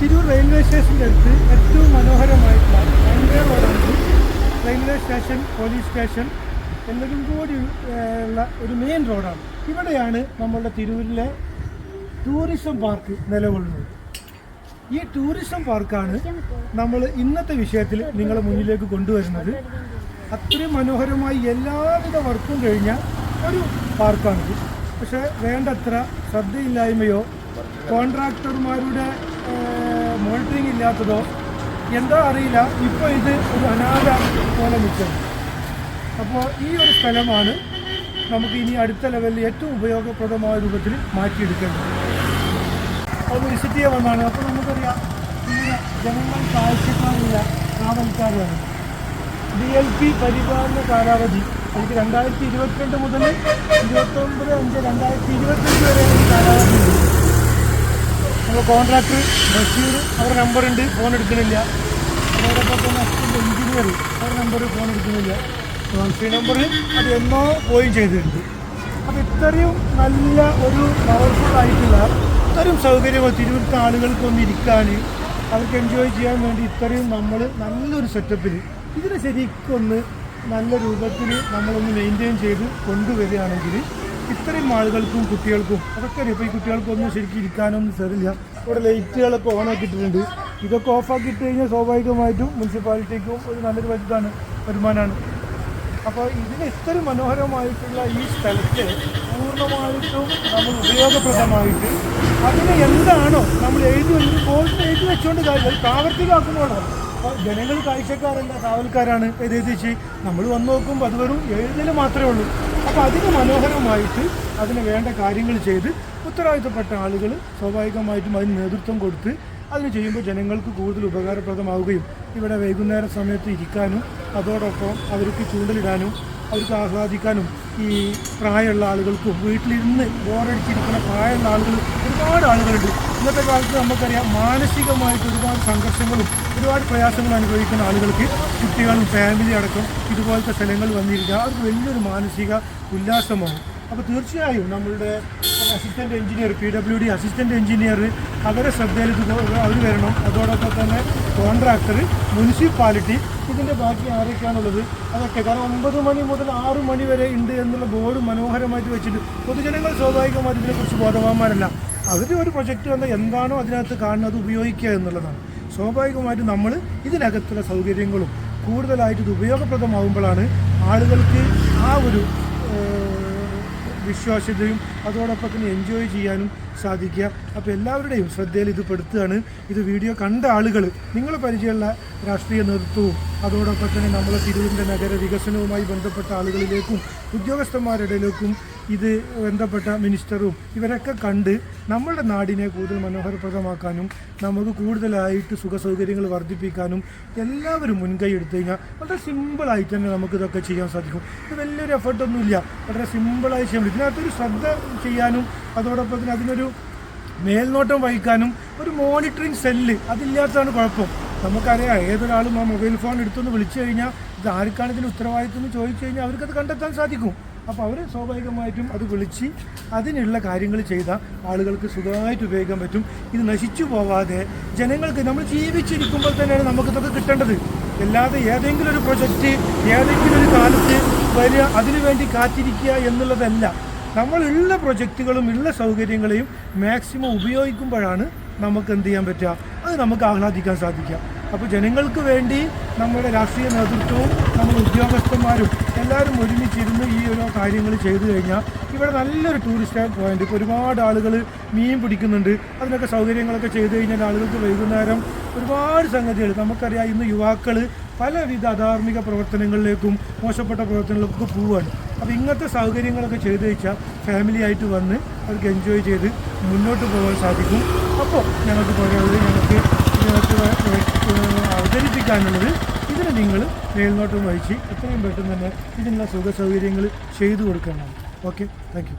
Tirur railway സ്റ്റേഷന്റെ അടുത്ത് ഏറ്റവും മനോഹരമായിട്ടുള്ള റെയിൽവേ സ്റ്റേഷൻ പോലീസ് സ്റ്റേഷൻ എന്നതും കൂടി ഉള്ള ഒരു മെയിൻ റോഡാണ് ഇവിടെയാണ് നമ്മളുടെ തിരൂരിലെ ടൂറിസം പാർക്ക് നിലകൊള്ളുന്നത്. ഈ ടൂറിസം പാർക്കാണ് നമ്മൾ ഇന്നത്തെ വിഷയത്തിൽ നിങ്ങളെ മുന്നിലേക്ക് കൊണ്ടുവരുന്നത്. അത്രയും മനോഹരമായി എല്ലാവിധ വർക്കും കഴിഞ്ഞ ഒരു പാർക്കാണിത് പക്ഷേ വേണ്ടത്ര ശ്രദ്ധയില്ലായ്മയോ കോൺട്രാക്ടർമാരുടെ മോണിറ്ററിംഗ് ഇല്ലാത്തതോ? എന്താ അറിയില്ല. ഇപ്പോൾ ഇത് ഒരു അനാഥ പോലെ നിൽക്കുന്നു. അപ്പോൾ ഈ ഒരു സ്ഥലമാണ് നമുക്ക് ഇനി അടുത്ത ലെവലിൽ ഏറ്റവും ഉപയോഗപ്രദമായ രൂപത്തിൽ മാറ്റിയെടുക്കേണ്ടത്. അത് വിസിറ്റ് ചെയ്യാൻ വന്നാണ്. അപ്പോൾ നമുക്കറിയാം ഇങ്ങനെ ജനങ്ങൾ കാഴ്ചക്കാരില്ല കാവൽക്കാരാണ്. ഡി എൽ പി പരിപാലന കാലാവധി എനിക്ക് രണ്ടായിരത്തി ഇരുപത്തിരണ്ട് മുതൽ ഇരുപത്തൊമ്പത് അഞ്ച് രണ്ടായിരത്തി ഇരുപത്തഞ്ച് വരെ കാലാവധി അപ്പോൾ കോൺട്രാക്ടർ ബഷീർ അവരുടെ നമ്പറുണ്ട് ഫോൺ എടുക്കുന്നില്ല അതോടൊപ്പം തന്നെ എഞ്ചിനീയർ അവരുടെ നമ്പർ ഫോൺ എടുക്കുന്നില്ല ടോൾ നമ്പർ അത് എന്നോ പോയും ചെയ്തിട്ടുണ്ട്. അപ്പോൾ ഇത്രയും നല്ല ഒരു പവർഫുൾ ആയിട്ടുള്ള ഇത്രയും സൗകര്യങ്ങൾ തിരുവനന്തപുരത്ത് ആളുകൾക്കൊന്ന് ഇരിക്കാൻ അവർക്ക് എൻജോയ് ചെയ്യാൻ വേണ്ടി ഇത്രയും നമ്മൾ നല്ലൊരു സെറ്റപ്പിൽ ഇതിനെ ശരിക്കൊന്ന് നല്ല രൂപത്തിൽ നമ്മളൊന്ന് മെയിന്റെയിൻ ചെയ്ത് കൊണ്ടുവരികയാണെങ്കിൽ ഇത്രയും ആളുകൾക്കും കുട്ടികൾക്കും അതൊക്കെ അറിയാം ഈ കുട്ടികൾക്കൊന്നും ശരിക്കും ഇരിക്കാനൊന്നും തരില്ല ഇവിടെ ലൈറ്റുകളൊക്കെ ഓൺ ആക്കിയിട്ടുണ്ട് ഇതൊക്കെ ഓഫ് ആക്കിയിട്ട് കഴിഞ്ഞാൽ സ്വാഭാവികമായിട്ടും മുനിസിപ്പാലിറ്റിക്കും ഒരു നല്ലൊരു വലുതാണ് വരുമാനമാണ് അപ്പോൾ ഇതിന് ഇത്രയും മനോഹരമായിട്ടുള്ള ഈ സ്ഥലത്തെ പൂർണമായിട്ടും നമ്മൾ ഉപയോഗപ്രദമായിട്ട് അതിനെ എന്താണോ നമ്മൾ എഴുതി ഒരു ബോർഡിൽ എഴുതി വെച്ചുകൊണ്ട് കാര്യം പ്രാവർത്തികമാക്കുമ്പോഴാണ് അപ്പോൾ ജനങ്ങൾ കാഴ്ചക്കാരല്ല കാവൽക്കാരാണ്. എഴുതി നമ്മൾ വന്ന് നോക്കുമ്പോൾ അത് വെറും എഴുതൽ മാത്രമേ ഉള്ളൂ. അപ്പോൾ അതിന് മനോഹരമായിട്ട് അതിന് വേണ്ട കാര്യങ്ങൾ ചെയ്ത് ഉത്തരവാദിത്തപ്പെട്ട ആളുകൾ സ്വാഭാവികമായിട്ടും അതിന് നേതൃത്വം കൊടുത്ത് അതിന് ചെയ്യുമ്പോൾ ജനങ്ങൾക്ക് കൂടുതൽ ഉപകാരപ്രദമാവുകയും ഇവിടെ വൈകുന്നേര സമയത്ത് ഇരിക്കാനും അതോടൊപ്പം അവർക്ക് ചൂണ്ടലിടാനും അവർക്ക് ആസ്വാദിക്കാനും ഈ പ്രായമുള്ള ആളുകൾക്കും വീട്ടിലിരുന്ന് ബോറടിച്ചിരിക്കുന്ന പ്രായമുള്ള ആളുകൾ ഒരുപാട് ആളുകളുണ്ട്. ഇന്നത്തെ കാലത്ത് നമുക്കറിയാം മാനസികമായിട്ട് ഒരുപാട് സംഘർഷങ്ങളും ഒരുപാട് പ്രയാസങ്ങളും അനുഭവിക്കുന്ന ആളുകൾക്ക് കുട്ടികളും ഫാമിലി അടക്കം ഇതുപോലത്തെ സ്ഥലങ്ങൾ വന്നിരിക്കുക. അവർക്ക് വലിയൊരു മാനസിക ഉല്ലാസമാണ്. അപ്പോൾ തീർച്ചയായും നമ്മളുടെ assistant engineer P W D assistant engineer അവരെ ശ്രദ്ധയിൽ അവർ വരണം. അതോടൊപ്പം തന്നെ കോൺട്രാക്ടർ മുനിസിപ്പാലിറ്റി ഇതിന്റെ ബാക്കി ആരൊക്കെയാണുള്ളത്? അതൊക്കെ കാരണം ഒമ്പത് മണി മുതൽ ആറ് മണി വരെ ഉണ്ട് എന്നുള്ള ബോർഡ് മനോഹരമായിട്ട് വെച്ചിട്ട് പൊതുജനങ്ങൾ സ്വാഭാവികമായിട്ട് ഇതിനെക്കുറിച്ച് ബോധവാന്മാരല്ല. അവർ ഒരു പ്രൊജക്റ്റ് വന്നാൽ എന്താണോ അതിനകത്ത് കാണുന്നത് ഉപയോഗിക്കുക എന്നുള്ളതാണ്. സ്വാഭാവികമായിട്ടും നമ്മൾ ഇതിനകത്തുള്ള സൗകര്യങ്ങളും കൂടുതലായിട്ട് ഇത് ഉപയോഗപ്രദമാകുമ്പോഴാണ് ആളുകൾക്ക് ആ ഒരു വിശ്വാസ്യതയും അതോടൊപ്പം തന്നെ എൻജോയ് ചെയ്യാനും സാധിക്കുക. അപ്പോൾ എല്ലാവരുടെയും ശ്രദ്ധയിൽ ഇത് പെടുത്തുകയാണ്. ഇത് വീഡിയോ കണ്ട ആളുകൾ നിങ്ങൾ പരിചയമുള്ള രാഷ്ട്രീയ നേതൃത്വവും അതോടൊപ്പം തന്നെ നമ്മളെ തിരൂരിന്റെ നഗര വികസനവുമായി ബന്ധപ്പെട്ട ആളുകളിലേക്കും ഉദ്യോഗസ്ഥന്മാരുടെയിലേക്കും ഇത് ബന്ധപ്പെട്ട മിനിസ്റ്ററും ഇവരൊക്കെ കണ്ട് നമ്മുടെ നാടിനെ കൂടുതൽ മനോഹരപ്രദമാക്കാനും നമുക്ക് കൂടുതലായിട്ട് സുഖ സൗകര്യങ്ങൾ വർദ്ധിപ്പിക്കാനും എല്ലാവരും മുൻകൈ എടുത്തു കഴിഞ്ഞാൽ വളരെ സിമ്പിളായിട്ട് തന്നെ നമുക്കിതൊക്കെ ചെയ്യാൻ സാധിക്കും. ഇത് വലിയൊരു എഫേർട്ടൊന്നുമില്ല വളരെ സിമ്പിളായി ചെയ്യാൻ ഇതിനകത്തൊരു ശ്രദ്ധ ചെയ്യാനും അതോടൊപ്പം തന്നെ അതിനൊരു മേൽനോട്ടം വഹിക്കാനും ഒരു മോണിറ്ററിങ് സെല്ല് അതില്ലാത്തതാണ് കുഴപ്പം. നമുക്കറിയാം ഏതൊരാളും ആ മൊബൈൽ ഫോൺ എടുത്തൊന്ന് വിളിച്ചു കഴിഞ്ഞാൽ ഇത് ആർക്കാണ് ഇതിന് ഉത്തരവാദിത്വം എന്ന് ചോദിച്ചു കഴിഞ്ഞാൽ അവർക്കത് കണ്ടെത്താൻ സാധിക്കും. അപ്പോൾ അവർ സ്വാഭാവികമായിട്ടും അത് വിളിച്ച് അതിനുള്ള കാര്യങ്ങൾ ചെയ്ത ആളുകൾക്ക് സുഖമായിട്ട് ഉപയോഗിക്കാൻ പറ്റും. ഇത് നശിച്ചു പോവാതെ ജനങ്ങൾക്ക് നമ്മൾ ജീവിച്ചിരിക്കുമ്പോൾ തന്നെയാണ് നമുക്കിതൊക്കെ കിട്ടേണ്ടത്. അല്ലാതെ ഏതെങ്കിലും ഒരു പ്രൊജക്റ്റ് ഏതെങ്കിലും ഒരു കാലത്ത് വരിക അതിനുവേണ്ടി കാത്തിരിക്കുക എന്നുള്ളതല്ല. നമ്മൾ ഉള്ള പ്രൊജക്റ്റുകളും ഉള്ള സൗകര്യങ്ങളെയും മാക്സിമം ഉപയോഗിക്കുമ്പോഴാണ് നമുക്ക് എന്ത് ചെയ്യാൻ പറ്റുക അത് നമുക്ക് ആഹ്ലാദിക്കാൻ സാധിക്കുക അപ്പോൾ ജനങ്ങൾക്ക് വേണ്ടി നമ്മുടെ രാഷ്ട്രീയ നേതൃത്വവും നമ്മുടെ ഉദ്യോഗസ്ഥന്മാരും എല്ലാവരും ഒരുമിച്ചിരുന്ന് ഈ ഓരോ കാര്യങ്ങൾ ചെയ്തു കഴിഞ്ഞാൽ ഇവിടെ നല്ലൊരു ടൂറിസ്റ്റ് പോയിന്റ് ഇപ്പോൾ ഒരുപാട് ആളുകൾ മീൻ പിടിക്കുന്നുണ്ട്. അതിനൊക്കെ സൗകര്യങ്ങളൊക്കെ ചെയ്തു കഴിഞ്ഞാൽ ആളുകൾക്ക് വൈകുന്നേരം ഒരുപാട് സംഗതികൾ. നമുക്കറിയാം ഇന്ന് യുവാക്കൾ പലവിധ അധാർമിക പ്രവർത്തനങ്ങളിലേക്കും മോശപ്പെട്ട പ്രവർത്തനങ്ങളിലേക്കൊക്കെ പോവുകയാണ് അപ്പോൾ ഇങ്ങനത്തെ സൗകര്യങ്ങളൊക്കെ ചെയ്തു വെച്ചാൽ ഫാമിലി ആയിട്ട് വന്ന് അവർക്ക് എൻജോയ് ചെയ്ത് മുന്നോട്ട് പോകാൻ സാധിക്കും. അപ്പോൾ ഞങ്ങൾക്ക് പറയുന്നത് ഞങ്ങൾക്ക് അവതരിപ്പിക്കാനുള്ളത് ഇതിന് നിങ്ങൾ മേൽനോട്ടം വഹിച്ച് എത്രയും പെട്ടെന്ന് തന്നെ ഇതിനുള്ള സുഖ സൗകര്യങ്ങൾ ചെയ്തു കൊടുക്കണം. Okay thank